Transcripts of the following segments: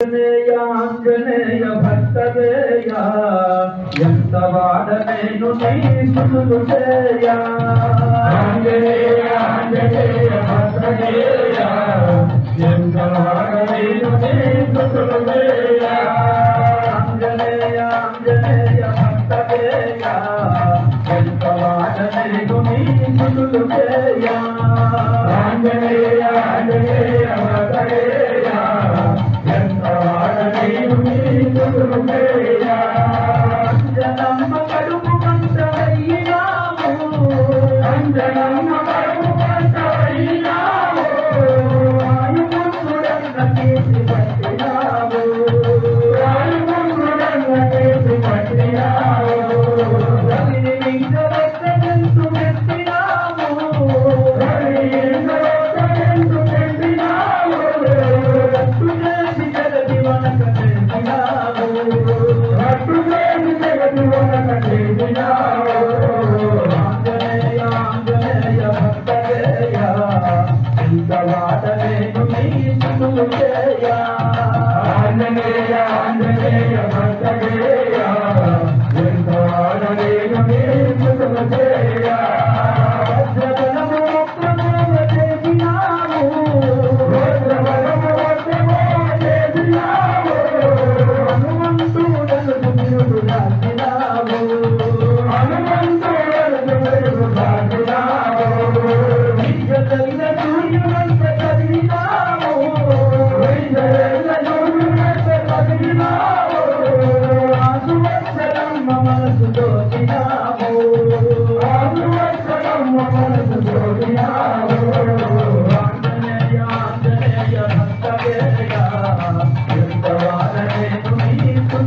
ఆంజనేయ భక్తవేయ ఎంత వాడనేను నీసులు చేయ. ఆంజనేయ ఆంజనేయ భక్తవేయ ఎంత వాడనేను నీసులు చేయ. ఆంజనేయ ఆంజనేయ భక్తవేయ ఎంత వాడనేను నీసులు చేయ. Anjaneya Anjaneya భక్తవేయ Sen de yanına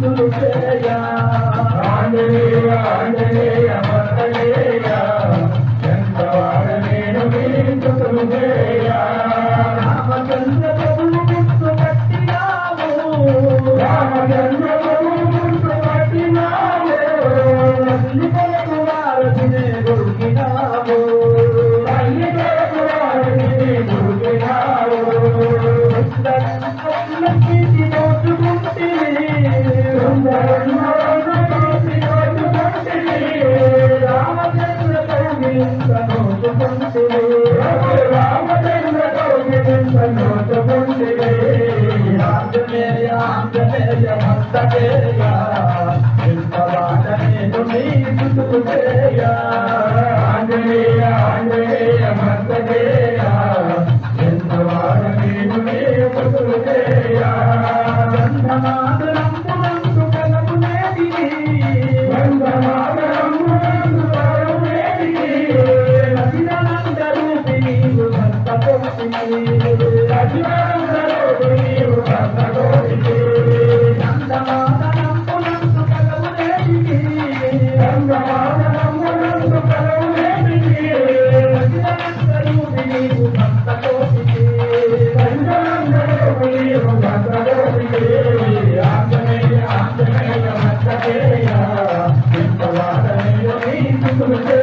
Thank you. Thank you.